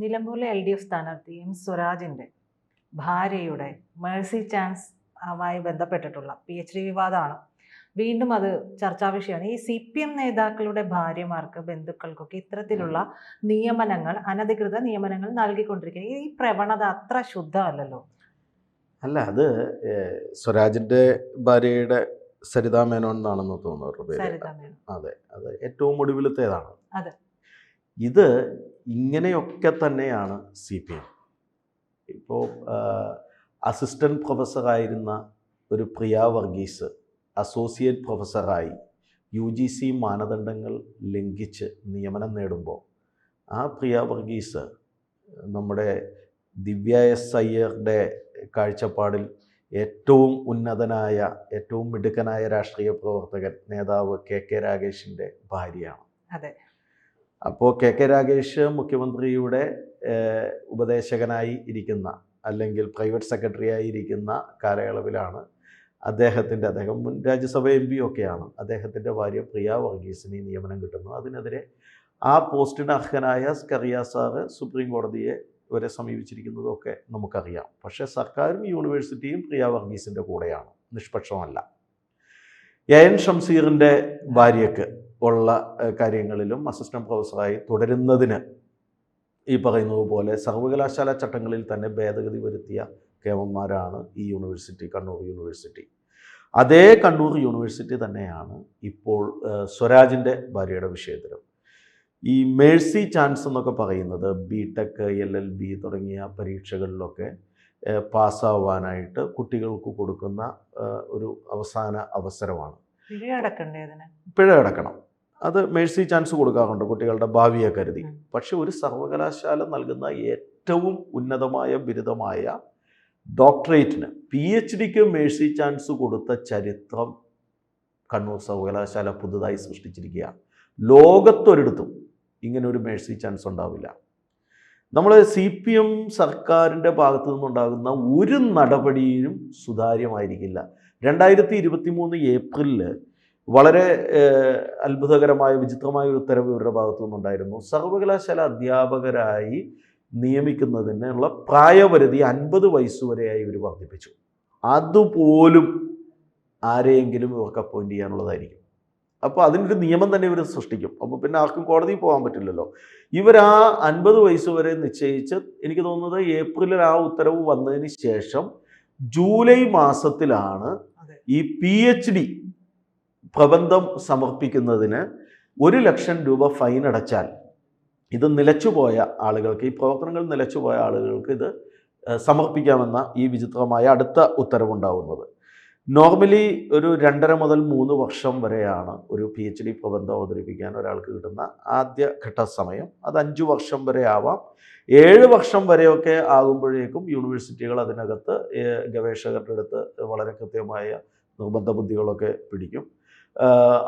നിലമ്പൂരിലെ L D F സ്ഥാനാർത്ഥി M സ്വരാജിന്റെ ഭാര്യയുടെ മേഴ്സി ചാൻസ് ആയി ബന്ധപ്പെട്ടിട്ടുള്ള പി എച്ച് ഡി വിവാദമാണ്. വീണ്ടും അത് ചർച്ചാ വിഷയമാണ്. ഈ സി പി എം നേതാക്കളുടെ ഭാര്യമാർക്ക് ബന്ധുക്കൾക്കൊക്കെ ഇത്തരത്തിലുള്ള നിയമനങ്ങൾ അനധികൃത നിയമനങ്ങൾ നൽകിക്കൊണ്ടിരിക്കുക ഈ പ്രവണത അത്ര ശുദ്ധമല്ലല്ലോ? അല്ല അത് സ്വരാജിന്റെ ഭാര്യയുടെ സരിതാ മേനോൻ എന്നാണെന്ന് തോന്നുന്നു പേര്. അതെ അത് ഏറ്റവും ഒടുവിലത്തേതാണ്. അതെ. ഇത് ഇങ്ങനെയൊക്കെ തന്നെയാണ് സി പി എം ഇപ്പോൾ അസിസ്റ്റന്റ് പ്രൊഫസറായിരുന്ന ഒരു പ്രിയ വർഗീസ് അസോസിയേറ്റ് പ്രൊഫസറായി യു ജി സി മാനദണ്ഡങ്ങൾ ലംഘിച്ച് നിയമനം നേടുമ്പോൾ ആ പ്രിയ വർഗീസ് നമ്മുടെ ദിവ്യ എസ് അയ്യറുടെ കാഴ്ചപ്പാടിൽ ഏറ്റവും ഉന്നതനായ ഏറ്റവും മിടുക്കനായ രാഷ്ട്രീയ പ്രവർത്തകൻ നേതാവ് കെ കെ രാഗേഷിന്റെ ഭാര്യയാണ് അതെ. അപ്പോൾ കെ കെ രാഗേഷ് മുഖ്യമന്ത്രിയുടെ ഉപദേശകനായി ഇരിക്കുന്ന അല്ലെങ്കിൽ പ്രൈവറ്റ് സെക്രട്ടറി ആയിരിക്കുന്ന കാലയളവിലാണ് അദ്ദേഹത്തിന്റെ അദ്ദേഹം മുൻ രാജ്യസഭ എം പി ഒക്കെയാണ്. അദ്ദേഹത്തിന്റെ ഭാര്യ പ്രിയ വർഗീസിന് നിയമനം കിട്ടുന്നു അതിനെതിരെ ആ പോസ്റ്റിന് അർഹനായ സ്കറിയ സാറ് സുപ്രീം കോടതിയെ വരെ സമീപിച്ചിരിക്കുന്നതൊക്കെ നമുക്കറിയാം. പക്ഷേ സർക്കാരും യൂണിവേഴ്സിറ്റിയും പ്രിയ വർഗീസിന്റെ കൂടെയാണ്. നിഷ്പക്ഷമല്ല. എ എൻ ഷംസീറിന്റെ ഭാര്യയ്ക്ക് ഉള്ള കാര്യങ്ങളിലും അസിസ്റ്റന്റ് പ്രൊഫസറായി തുടരുന്നതിന് ഈ പറയുന്നത് പോലെ സർവകലാശാല ചട്ടങ്ങളിൽ തന്നെ ഭേദഗതി വരുത്തിയ കേമന്മാരാണ് ഈ യൂണിവേഴ്സിറ്റി കണ്ണൂർ യൂണിവേഴ്സിറ്റി അതേ കണ്ണൂർ യൂണിവേഴ്സിറ്റി തന്നെയാണ് ഇപ്പോൾ സ്വരാജിന്റെ ഭാര്യയുടെ വിഷയത്തിലും. ഈ മേഴ്സി ചാൻസ് എന്നൊക്കെ പറയുന്നത് B tech L L B തുടങ്ങിയ പരീക്ഷകളിലൊക്കെ പാസ്സാവാനായിട്ട് കുട്ടികൾക്ക് കൊടുക്കുന്ന ഒരു അവസാന അവസരമാണ്. പിഴ അടക്കണ്ടേ പിഴ അടക്കണം അത് മേഴ്സി ചാൻസ് കൊടുക്കാറുണ്ട് കുട്ടികളുടെ ഭാവിയെ കരുതി. പക്ഷെ ഒരു സർവകലാശാല നൽകുന്ന ഏറ്റവും ഉന്നതമായ ബിരുദമായ ഡോക്ടറേറ്റിന് പി എച്ച് ഡിക്ക് മേഴ്സി ചാൻസ് കൊടുത്ത ചരിത്രം കണ്ണൂർ സർവകലാശാല പുതുതായി സൃഷ്ടിച്ചിരിക്കുകയാണ്. ലോകത്തൊരിടത്തും ഇങ്ങനെ ഒരു മേഴ്സി ചാൻസ് ഉണ്ടാവില്ല. നമ്മൾ സി പി എം സർക്കാരിന്റെ ഭാഗത്തു നിന്നുണ്ടാകുന്ന ഒരു നടപടിയും സുതാര്യമായിരിക്കില്ല. രണ്ടായിരത്തി ഇരുപത്തി മൂന്ന് ഏപ്രിലിൽ വളരെ അത്ഭുതകരമായ വിചിത്രമായ ഒരു ഉത്തരവ് ഇവരുടെ ഭാഗത്തു നിന്നുണ്ടായിരുന്നു. സർവകലാശാല അധ്യാപകരായി നിയമിക്കുന്നതിനുള്ള പ്രായപരിധി അൻപത് വയസ്സുവരെയായി ഇവർ വർദ്ധിപ്പിച്ചു. അതുപോലും ആരെയെങ്കിലും ഇവർക്ക് അപ്പോയിന്റ് ചെയ്യാനുള്ളതായിരിക്കും. അപ്പോൾ അതിനൊരു നിയമം തന്നെ ഇവർ സൃഷ്ടിക്കും. അപ്പോൾ പിന്നെ ആർക്കും കോടതിയിൽ പോകാൻ പറ്റില്ലല്ലോ. ഇവർ ആ അൻപത് വയസ്സ് വരെ നിശ്ചയിച്ച് എനിക്ക് തോന്നുന്നത് ഏപ്രിലിൽ ആ ഉത്തരവ് വന്നതിന് ശേഷം ജൂലൈ മാസത്തിലാണ് ഈ പി എച്ച് ഡി പ്രബന്ധം സമർപ്പിക്കുന്നതിന് ഒരു ലക്ഷം രൂപ ഫൈൻ അടച്ചാൽ ഇത് നിലച്ചുപോയ ആളുകൾക്ക് ഈ പ്രവർത്തനങ്ങൾ നിലച്ചുപോയ ആളുകൾക്ക് ഇത് സമർപ്പിക്കാമെന്ന ഈ വിചിത്രമായ അടുത്ത ഉത്തരവുണ്ടാവുന്നത്. നോർമലി ഒരു രണ്ടര മുതൽ മൂന്ന് വർഷം വരെയാണ് ഒരു പി എച്ച് ഡി പ്രബന്ധം അവതരിപ്പിക്കാൻ ഒരാൾക്ക് കിട്ടുന്ന ആദ്യ ഘട്ട സമയം. അത് അഞ്ച് വർഷം വരെ ആവാം. ഏഴ് വർഷം വരെയൊക്കെ ആകുമ്പോഴേക്കും യൂണിവേഴ്സിറ്റികൾ അതിനകത്ത് ഗവേഷകരുടെ അടുത്ത് വളരെ കൃത്യമായ നിർബന്ധ ബുദ്ധികളൊക്കെ പിടിക്കും.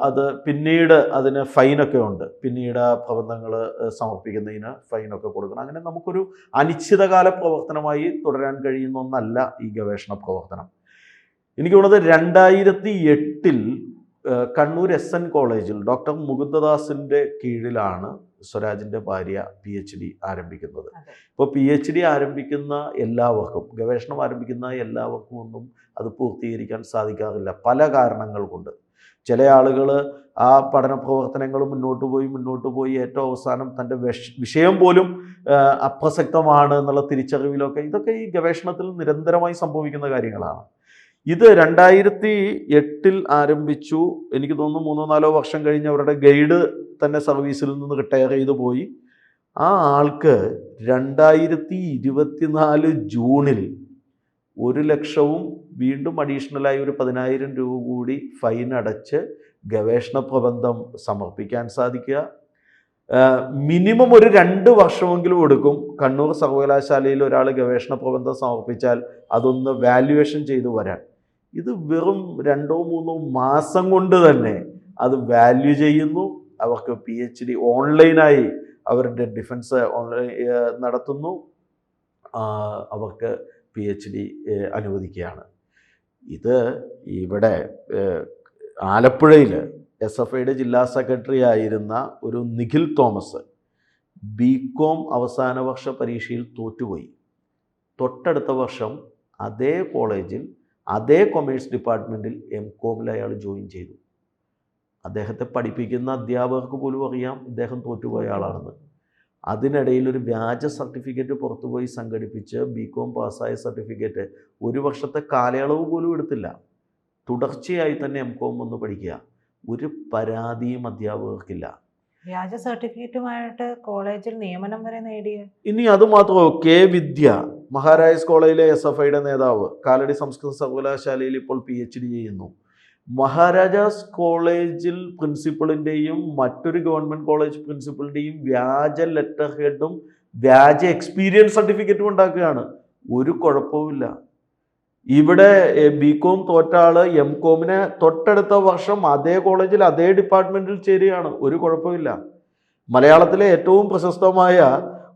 അത് പിന്നീട് അതിന് ഫൈനൊക്കെ ഉണ്ട്. പിന്നീട് ആ പ്രബന്ധങ്ങൾ സമർപ്പിക്കുന്നതിന് ഫൈനൊക്കെ കൊടുക്കണം. അങ്ങനെ നമുക്കൊരു അനിശ്ചിതകാല പ്രവർത്തനമായി തുടരാൻ കഴിയുന്ന ഒന്നല്ല ഈ ഗവേഷണ പ്രവർത്തനം. എനിക്ക് തോന്നുന്നത് രണ്ടായിരത്തി എട്ടിൽ കണ്ണൂർ എസ് എൻ കോളേജിൽ ഡോക്ടർ മുകുന്ദദാസിന്റെ കീഴിലാണ് സ്വരാജിന്റെ ഭാര്യ പി എച്ച് ഡി ആരംഭിക്കുന്നത്. ഇപ്പോൾ പി എച്ച് ഡി ആരംഭിക്കുന്ന എല്ലാവർക്കും ഗവേഷണം ആരംഭിക്കുന്ന എല്ലാവർക്കും ഒന്നും അത് പൂർത്തീകരിക്കാൻ സാധിക്കാറില്ല. പല കാരണങ്ങൾ കൊണ്ട്. ചില ആളുകൾ ആ പഠന പ്രവർത്തനങ്ങൾ മുന്നോട്ട് പോയി മുന്നോട്ട് പോയി ഏറ്റവും അവസാനം തന്റെ വിഷ വിഷയം പോലും അപ്രസക്തമാണ് എന്നുള്ള തിരിച്ചറിവിലൊക്കെ ഇതൊക്കെ ഈ ഗവേഷണത്തിൽ നിരന്തരമായി സംഭവിക്കുന്ന കാര്യങ്ങളാണ്. ഇത് രണ്ടായിരത്തി എട്ടിൽ ആരംഭിച്ചു. എനിക്ക് തോന്നുന്നു മൂന്നോ നാലോ വർഷം കഴിഞ്ഞ് അവരുടെ ഗൈഡ് തന്നെ സർവീസിൽ നിന്ന് റിട്ടയർ ചെയ്തു പോയി. ആ ആൾക്ക് രണ്ടായിരത്തി ഇരുപത്തിനാല് ജൂണിൽ ഒരു ലക്ഷവും വീണ്ടും അഡീഷണലായി ഒരു പതിനായിരം രൂപ കൂടി ഫൈൻ അടച്ച് ഗവേഷണ പ്രബന്ധം സമർപ്പിക്കാൻ സാധിക്കുക. മിനിമം ഒരു രണ്ട് വർഷമെങ്കിലും എടുക്കും. കണ്ണൂർ സർവകലാശാലയിൽ ഒരാൾ ഗവേഷണ പ്രബന്ധം സമർപ്പിച്ചാൽ അതൊന്ന് വാല്യുവേഷൻ ചെയ്തു വരാൻ. ഇത് വെറും രണ്ടോ മൂന്നോ മാസം കൊണ്ട് തന്നെ അത് വാല്യൂ ചെയ്യുന്നു. അവർക്ക് പി എച്ച് ഡി ഓൺലൈനായി അവരുടെ ഡിഫൻസ് ഓൺലൈൻ നടത്തുന്നു. അവർക്ക് പി എച്ച് ഡി അനുവദിക്കുകയാണ്. ഇത് ഇവിടെ ആലപ്പുഴയിൽ എസ് എഫ് ഐയുടെ ജില്ലാ സെക്രട്ടറി ആയിരുന്ന ഒരു നിഖിൽ തോമസ് ബി കോം അവസാന വർഷ പരീക്ഷയിൽ തോറ്റുപോയി. തൊട്ടടുത്ത വർഷം അതേ കോളേജിൽ അതേ കൊമേഴ്സ് ഡിപ്പാർട്ട്മെന്റിൽ എം കോമിൽ അയാൾ ജോയിൻ ചെയ്തു. അദ്ദേഹത്തെ പഠിപ്പിക്കുന്ന അധ്യാപകർക്ക് പോലും അറിയാം ഇദ്ദേഹം തോറ്റുപോയ ആളാണെന്ന്. അതിനിടയിൽ ഒരു വ്യാജ സർട്ടിഫിക്കറ്റ് പുറത്തുപോയി സംഘടിപ്പിച്ച് ബി കോം പാസ്സായ സർട്ടിഫിക്കറ്റ് ഒരു വർഷത്തെ കാലയളവ് പോലും എടുത്തില്ല. തുടർച്ചയായി തന്നെ എം കോം ഒന്ന് പഠിക്കുക. ഒരു പരാതിയും അധ്യാപകർക്കില്ല. വ്യാജ സർട്ടിഫിക്കറ്റുമായിട്ട് കോളേജിൽ നിയമനം വരെ നേടിയ? ഇനി അത് മാത്രമോ കെ വിദ്യ മഹാരാജ് കോളേജിലെ എസ് എഫ് ഐയുടെ നേതാവ് കാലടി സംസ്കൃത സർവകലാശാലയിൽ ഇപ്പോൾ പി എച്ച് ഡി ചെയ്യുന്നു. മഹാരാജാസ് കോളേജിൽ പ്രിൻസിപ്പളിന്റെയും മറ്റൊരു ഗവൺമെന്റ് കോളേജ് പ്രിൻസിപ്പളിന്റെയും വ്യാജ ലെറ്റർ ഹെഡും വ്യാജ എക്സ്പീരിയൻസ് സർട്ടിഫിക്കറ്റും ഉണ്ടാക്കുകയാണ്. ഒരു കുഴപ്പവുമില്ല. ഇവിടെ ബി കോം തോറ്റ എം കോമിന് തൊട്ടടുത്ത വർഷം അതേ കോളേജിൽ അതേ ഡിപ്പാർട്ട്മെന്റിൽ ചേരുകയാണ്. ഒരു കുഴപ്പമില്ല മലയാളത്തിലെ ഏറ്റവും പ്രശസ്തമായ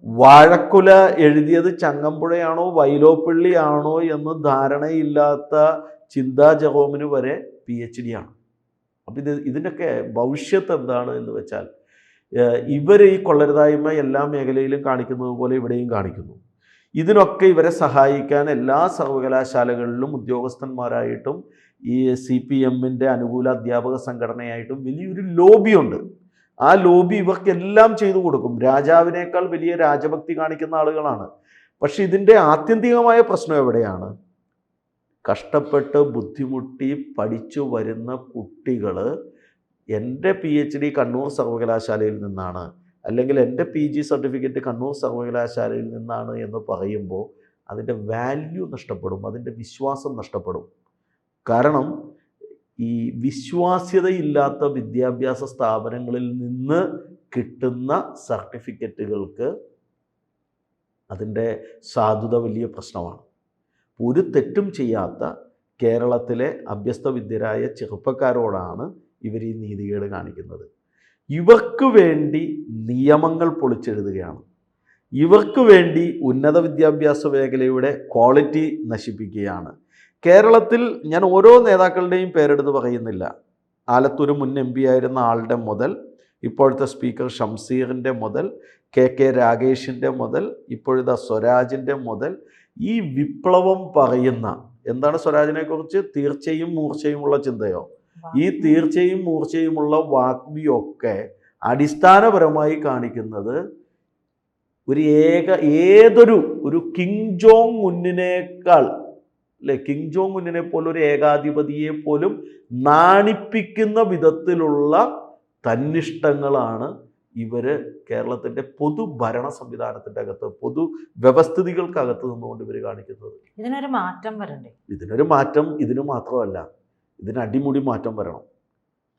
വാഴക്കുല എഴുതിയത് ചങ്ങമ്പുഴയാണോ വൈലോപ്പിള്ളിയാണോ എന്ന് ധാരണയില്ലാത്ത ചിന്താ ജഹോമിന് വരെ പി എച്ച് ഡി ആണ്. അപ്പം ഇത് ഇതിന്റെയൊക്കെ ഭവിഷ്യത്ത് എന്താണ് എന്ന് വെച്ചാൽ ഇവർ ഈ കൊള്ളരുതായ്മ എല്ലാ മേഖലയിലും കാണിക്കുന്നത് പോലെ ഇവിടെയും കാണിക്കുന്നു. ഇതിനൊക്കെ ഇവരെ സഹായിക്കാൻ എല്ലാ സർവകലാശാലകളിലും ഉദ്യോഗസ്ഥന്മാരായിട്ടും ഈ സി പി എമ്മിന്റെ അനുകൂല അധ്യാപക സംഘടനയായിട്ടും വലിയൊരു ലോബിയുണ്ട് ആ ലോബി ഇവർക്കെല്ലാം ചെയ്തു കൊടുക്കും. രാജാവിനേക്കാൾ വലിയ രാജഭക്തി കാണിക്കുന്ന ആളുകളാണ്. പക്ഷേ ഇതിന്റെ ആത്യന്തികമായ പ്രശ്നം എവിടെയാണ്? കഷ്ടപ്പെട്ട് ബുദ്ധിമുട്ടി പഠിച്ചു വരുന്ന കുട്ടികൾ എന്റെ പി എച്ച് ഡി കണ്ണൂർ സർവകലാശാലയിൽ നിന്നാണ്. അല്ലെങ്കിൽ എന്റെ പി ജി സർട്ടിഫിക്കറ്റ് കണ്ണൂർ സർവകലാശാലയിൽ നിന്നാണ് എന്ന് പറയുമ്പോൾ അതിന്റെ വാല്യൂ നഷ്ടപ്പെടും അതിന്റെ വിശ്വാസം നഷ്ടപ്പെടും. കാരണം ഈ വിശ്വാസ്യതയില്ലാത്ത വിദ്യാഭ്യാസ സ്ഥാപനങ്ങളിൽ നിന്ന് കിട്ടുന്ന സർട്ടിഫിക്കറ്റുകൾക്ക് അതിന്റെ സാധുത വലിയ പ്രശ്നമാണ്. ഒരു തെറ്റും ചെയ്യാത്ത കേരളത്തിലെ അഭ്യസ്തവിദ്യരായ ചെറുപ്പക്കാരോടാണ് ഇവർ ഈ നീതികേട് കാണിക്കുന്നത്. ഇവർക്ക് വേണ്ടി നിയമങ്ങൾ പൊളിച്ചെഴുതുകയാണ്. ഇവർക്ക് വേണ്ടി ഉന്നത വിദ്യാഭ്യാസ മേഖലയുടെ ക്വാളിറ്റി നശിപ്പിക്കുകയാണ്. കേരളത്തിൽ ഞാൻ ഓരോ നേതാക്കളുടെയും പേരെടുത്ത് പറയുന്നില്ല. ആലത്തൂർ മുൻ എം പി ആയിരുന്ന ആളുടെ മുതൽ ഇപ്പോഴത്തെ സ്പീക്കർ ഷംസീറിന്റെ മുതൽ കെ കെ രാഗേഷിന്റെ മുതൽ ഇപ്പോഴത്തെ സ്വരാജിന്റെ മുതൽ ഈ വിപ്ലവം പറയുന്ന എന്താണ് സ്വരാജിനെ കുറിച്ച്? തീർച്ചയും മൂർച്ചയുമുള്ള ചിന്തയോ? ഈ തീർച്ചയും മൂർച്ചയുമുള്ള വാഗ്മിയൊക്കെ അടിസ്ഥാനപരമായി കാണിക്കുന്നത് ഒരു ഏക ഏതൊരു ഒരു കിങ് ജോങ് ഉന്നിനേക്കാൾ അല്ലെ? കിങ് ജോങ് ഉന്നിനെ പോലെ ഒരു ഏകാധിപതിയെ പോലും നാണിപ്പിക്കുന്ന വിധത്തിലുള്ള തന്നിഷ്ടങ്ങളാണ് ഇവർ കേരളത്തിന്റെ പൊതു ഭരണ സംവിധാനത്തിന്റെ അകത്ത് പൊതു വ്യവസ്ഥിതികൾക്കകത്ത് നിന്നുകൊണ്ട് ഇവർ കാണിക്കുന്നത്. ഇതിനൊരു മാറ്റം വരണ്ടേ? ഇതിനൊരു മാറ്റം ഇതിന് മാത്രമല്ല. ഇതിന് അടിമുടി മാറ്റം വരണം.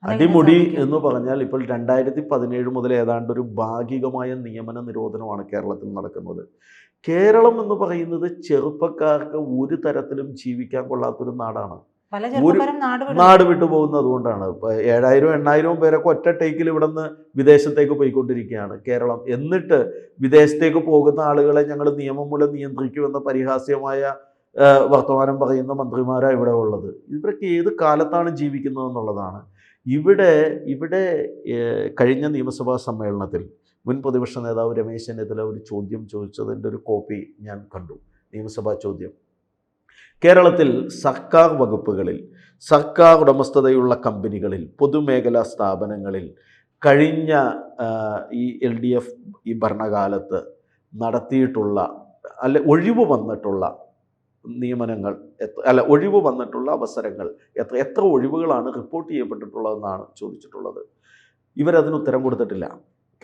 അടിമുടി എന്ന് പറഞ്ഞാൽ ഇപ്പോൾ രണ്ടായിരത്തി പതിനേഴ് മുതൽ ഏതാണ്ട് ഒരു ഭാഗികമായ നിയമന നിരോധനമാണ് കേരളത്തിൽ നടക്കുന്നത്. കേരളം എന്ന് പറയുന്നത് ചെറുപ്പക്കാർക്ക് ഒരു തരത്തിലും ജീവിക്കാൻ കൊള്ളാത്തൊരു നാടാണ്. നാട് വിട്ടു പോകുന്നത് ഇപ്പൊ ഏഴായിരം എണ്ണായിരവും പേരൊക്കെ ഒറ്റ ടേക്കിൽ ഇവിടെ നിന്ന് വിദേശത്തേക്ക് പോയിക്കൊണ്ടിരിക്കുകയാണ്. കേരളം. എന്നിട്ട് വിദേശത്തേക്ക് പോകുന്ന ആളുകളെ ഞങ്ങൾ നിയമം മൂലം നിയന്ത്രിക്കുമെന്ന പരിഹാസ്യമായ വർത്തമാനം പറയുന്ന മന്ത്രിമാരാണ് ഇവിടെ ഉള്ളത്. ഇവരൊക്കെ ഏത് കാലത്താണ് ജീവിക്കുന്നത് എന്നുള്ളതാണ്. ഇവിടെ ഇവിടെ കഴിഞ്ഞ നിയമസഭാ സമ്മേളനത്തിൽ മുൻ പ്രതിപക്ഷ നേതാവ് രമേശ് ചെന്നിത്തല ഒരു ചോദ്യം ചോദിച്ചതിന്റെ ഒരു കോപ്പി ഞാൻ കണ്ടു. നിയമസഭാ ചോദ്യം. കേരളത്തിൽ സർക്കാർ വകുപ്പുകളിൽ സർക്കാർ ഉടമസ്ഥതയുള്ള കമ്പനികളിൽ പൊതുമേഖലാ സ്ഥാപനങ്ങളിൽ കഴിഞ്ഞ ഈ എൽ ഡി എഫ് ഈ ഭരണകാലത്ത് നടത്തിയിട്ടുള്ള അല്ലെ ഒഴിവ് വന്നിട്ടുള്ള നിയമനങ്ങൾ അല്ല ഒഴിവ് വന്നിട്ടുള്ള അവസരങ്ങൾ എത്ര എത്ര ഒഴിവുകളാണ് റിപ്പോർട്ട് ചെയ്യപ്പെട്ടിട്ടുള്ളതെന്നാണ് ചോദിച്ചിട്ടുള്ളത്. ഇവരതിന് ഉത്തരം കൊടുത്തിട്ടില്ല.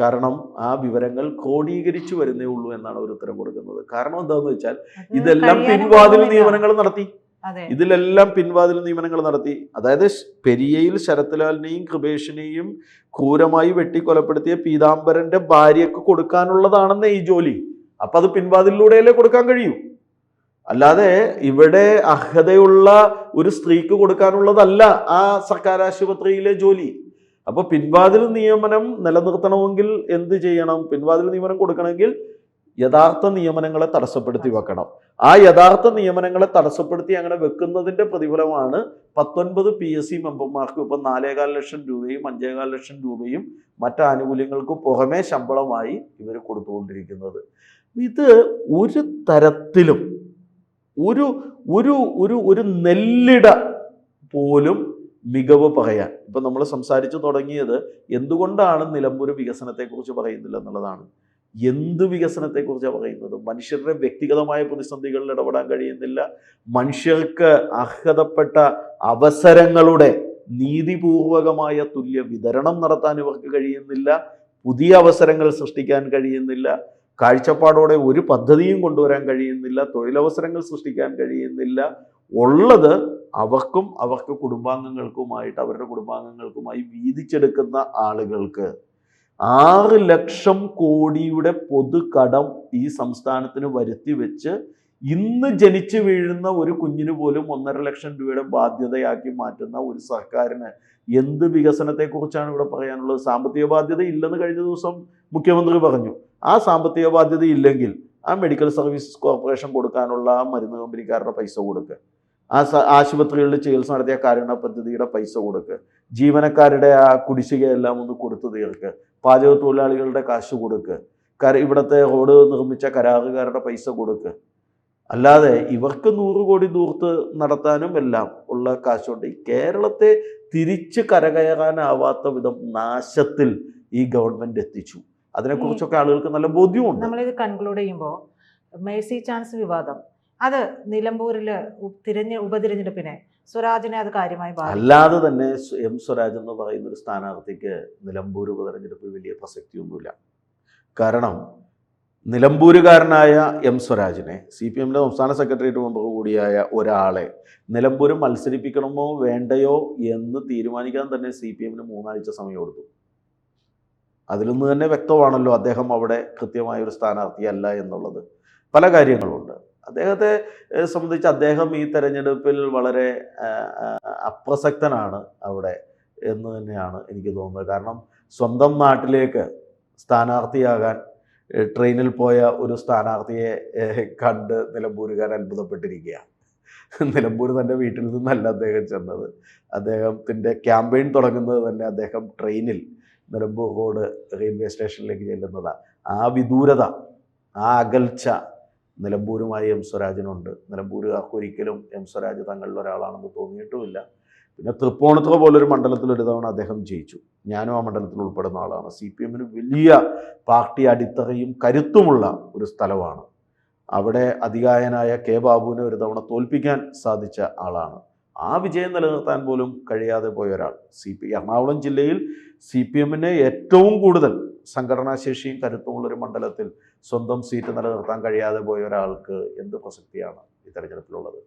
കാരണം ആ വിവരങ്ങൾ ക്രോഡീകരിച്ചു വരുന്നേ ഉള്ളൂ എന്നാണ് അവർ ഉത്തരം കൊടുക്കുന്നത്. കാരണം എന്താണെന്ന് വെച്ചാൽ ഇതെല്ലാം പിൻവാതിൽ നിയമനങ്ങൾ നടത്തി. ഇതിലെല്ലാം പിൻവാതിൽ നിയമനങ്ങൾ നടത്തി. അതായത് പെരിയയിൽ ശരത്ലാലിനെയും കൃപേഷിനെയും ക്രൂരമായി വെട്ടിക്കൊലപ്പെടുത്തിയ പീതാംബരന്റെ ഭാര്യക്ക് കൊടുക്കാനുള്ളതാണെന്ന് ഈ ജോലി. അപ്പൊ അത് പിൻവാതിലൂടെയല്ലേ കൊടുക്കാൻ കഴിയൂ? അല്ലാതെ ഇവിടെ അർഹതയുള്ള ഒരു സ്ത്രീക്ക് കൊടുക്കാനുള്ളതല്ല ആ സർക്കാർ ആശുപത്രിയിലെ ജോലി. അപ്പോൾ പിൻവാതിൽ നിയമനം നിലനിർത്തണമെങ്കിൽ എന്ത് ചെയ്യണം? പിൻവാതിൽ നിയമനം കൊടുക്കണമെങ്കിൽ യഥാർത്ഥ നിയമനങ്ങളെ തടസ്സപ്പെടുത്തി വെക്കണം. ആ യഥാർത്ഥ നിയമനങ്ങളെ തടസ്സപ്പെടുത്തി അങ്ങനെ വെക്കുന്നതിന്റെ പ്രതിഫലമാണ് പത്തൊൻപത് പി എസ് സി മെമ്പർമാർക്ക് ഇപ്പം നാലേകാൽ ലക്ഷം രൂപയും അഞ്ചേകാൽ ലക്ഷം രൂപയും മറ്റ് ആനുകൂല്യങ്ങൾക്ക് പുറമേ ശമ്പളമായി ഇവർ കൊടുത്തുകൊണ്ടിരിക്കുന്നത്. ഇത് ഒരു തരത്തിലും ഒരു ഒരു ഒരു നെല്ലിട പോലും മികവ് പറയാൻ. ഇപ്പം നമ്മൾ സംസാരിച്ചു തുടങ്ങിയത് എന്തുകൊണ്ടാണ് നിലമ്പൂർ വികസനത്തെക്കുറിച്ച് പറയുന്നില്ല എന്നുള്ളതാണ് എന്ത് വികസനത്തെക്കുറിച്ചാണ് പറയുന്നത്? മനുഷ്യരുടെ വ്യക്തിഗതമായ പ്രതിസന്ധികളിൽ ഇടപെടാൻ കഴിയുന്നില്ല. മനുഷ്യർക്ക് അർഹതപ്പെട്ട അവസരങ്ങളുടെ നീതിപൂർവകമായ തുല്യ വിതരണം നടത്താൻ ഇവർക്ക് കഴിയുന്നില്ല. പുതിയ അവസരങ്ങൾ സൃഷ്ടിക്കാൻ കഴിയുന്നില്ല. കാഴ്ചപ്പാടോടെ ഒരു പദ്ധതിയും കൊണ്ടുവരാൻ കഴിയുന്നില്ല. തൊഴിലവസരങ്ങൾ സൃഷ്ടിക്കാൻ കഴിയുന്നില്ല. ഉള്ളത് അവർക്കും അവർക്ക് കുടുംബാംഗങ്ങൾക്കുമായിട്ട് അവരുടെ കുടുംബാംഗങ്ങൾക്കുമായി വീതിച്ചെടുക്കുന്ന ആളുകൾക്ക് ആറ് ലക്ഷം കോടിയുടെ പൊതുകടം ഈ സംസ്ഥാനത്തിന് വരുത്തി വെച്ച് ഇന്ന് ജനിച്ചു വീഴുന്ന ഒരു കുഞ്ഞിന് പോലും ഒന്നര ലക്ഷം രൂപയുടെ ബാധ്യതയാക്കി മാറ്റുന്ന ഒരു സർക്കാരിന് എന്ത് വികസനത്തെക്കുറിച്ചാണ് ഇവിടെ പറയാനുള്ളത്? സാമ്പത്തിക ബാധ്യത ഇല്ലെന്ന് കഴിഞ്ഞ ദിവസം മുഖ്യമന്ത്രി പറഞ്ഞു. ആ സാമ്പത്തിക ബാധ്യത ഇല്ലെങ്കിൽ ആ മെഡിക്കൽ സർവീസസ് കോർപ്പറേഷൻ കൊടുക്കാനുള്ള മരുന്ന് കമ്പനിക്കാരുടെ പൈസ കൊടുക്കുക ആ ആശുപത്രികളിൽ ചികിത്സ നടത്തിയ കാരുണ്യ പദ്ധതിയുടെ പൈസ കൊടുക്കുക ജീവനക്കാരുടെ ആ കുടിശ്ശികയെല്ലാം ഒന്ന് കൊടുത്തു തീർക്ക്. പാചക തൊഴിലാളികളുടെ കാശ് കൊടുക്കുക കര ഇവിടുത്തെ റോഡ് നിർമ്മിച്ച കരാറുകാരുടെ പൈസ കൊടുക്കുക അല്ലാതെ ഇവർക്ക് നൂറ് കോടി ദൂർത്ത് നടത്താനും എല്ലാം ഉള്ള കാശുണ്ട്. ഈ കേരളത്തെ തിരിച്ച് കരകയറാനാവാത്ത വിധം നാശത്തിൽ ഈ ഗവൺമെന്റ് എത്തിച്ചു. അതിനെക്കുറിച്ചൊക്കെ ആളുകൾക്ക് നല്ല ബോധ്യമുണ്ട്. നമ്മളിത് കൺക്ലൂഡ് ചെയ്യുമ്പോൾ മേഴ്സി ചാൻസ് വിവാദം. അത് നിലമ്പൂരിൽ തിരഞ്ഞ ഉപതിരഞ്ഞെടുപ്പിനെ സ്വരാജിനെ അത് കാര്യമായി അല്ലാതെ തന്നെ എം സ്വരാജ് എന്ന് പറയുന്ന ഒരു സ്ഥാനാർത്ഥിക്ക് നിലമ്പൂർ ഉപതെരഞ്ഞെടുപ്പിൽ വലിയ പ്രസക്തിയൊന്നുമില്ല. കാരണം നിലമ്പൂരുകാരനായ എം സ്വരാജിനെ സി പി എമ്മിന്റെ സംസ്ഥാന സെക്രട്ടേറിയറ്റ് മെമ്പർ കൂടിയായ ഒരാളെ നിലമ്പൂർ മത്സരിപ്പിക്കണമോ വേണ്ടയോ എന്ന് തീരുമാനിക്കാൻ തന്നെ സി പി എമ്മിന് മൂന്നാഴ്ച സമയം കൊടുത്തു അതിൽ നിന്ന് തന്നെ വ്യക്തമാണല്ലോ അദ്ദേഹം അവിടെ കൃത്യമായ ഒരു സ്ഥാനാർത്ഥിയല്ല എന്നുള്ളത്. പല കാര്യങ്ങളുണ്ട്. അദ്ദേഹത്തെ സംബന്ധിച്ച് അദ്ദേഹം ഈ തെരഞ്ഞെടുപ്പിൽ വളരെ അപ്രസക്തനാണ് അവിടെ എന്ന് തന്നെയാണ് എനിക്ക് തോന്നുന്നത്. കാരണം സ്വന്തം നാട്ടിലേക്ക് സ്ഥാനാർത്ഥിയാകാൻ ട്രെയിനിൽ പോയ ഒരു സ്ഥാനാർത്ഥിയെ കണ്ട് നിലമ്പൂരുകാർ അത്ഭുതപ്പെട്ടിരിക്കുകയാണ്. നിലമ്പൂർ തന്റെ വീട്ടിൽ നിന്നല്ല അദ്ദേഹം ചെന്നത്. അദ്ദേഹത്തിന്റെ ക്യാമ്പയിൻ തുടങ്ങുന്നത് തന്നെ അദ്ദേഹം ട്രെയിനിൽ നിലമ്പൂർ റോഡ് റെയിൽവേ സ്റ്റേഷനിലേക്ക് ചെല്ലുന്നതാണ്. ആ വിദൂരത ആ അകൽച്ച നിലമ്പൂരുമായി എം സ്വരാജിനുണ്ട്. നിലമ്പൂരുകാർക്ക് ഒരിക്കലും എം സ്വരാജ് തങ്ങളിൽ ഒരാളാണെന്ന് തോന്നിയിട്ടുമില്ല. പിന്നെ തൃപ്പൂണിത്തുറ പോലൊരു മണ്ഡലത്തിൽ ഒരു തവണ അദ്ദേഹം ജയിച്ചു. ഞാനും ആ മണ്ഡലത്തിൽ ഉൾപ്പെടുന്ന ആളാണ്. സി പി എമ്മിന് വലിയ പാർട്ടി അടിത്തറയും കരുത്തുമുള്ള ഒരു സ്ഥലമാണ്. അവിടെ അധികായനായ കെ ബാബുവിനെ ഒരു തവണ തോൽപ്പിക്കാൻ സാധിച്ച ആളാണ്. ആ വിജയം നിലനിർത്താൻ പോലും കഴിയാതെ പോയ ഒരാൾ സി പി എറണാകുളം ജില്ലയിൽ സി പി എമ്മിനെ ഏറ്റവും കൂടുതൽ സംഘടനാശേഷിയും കരുത്തുമുള്ളൊരു മണ്ഡലത്തിൽ സ്വന്തം സീറ്റ് നിലനിർത്താൻ കഴിയാതെ പോയ ഒരാൾക്ക് എന്ത് പ്രസക്തിയാണ് ഈ തെരഞ്ഞെടുപ്പിലുള്ളത്?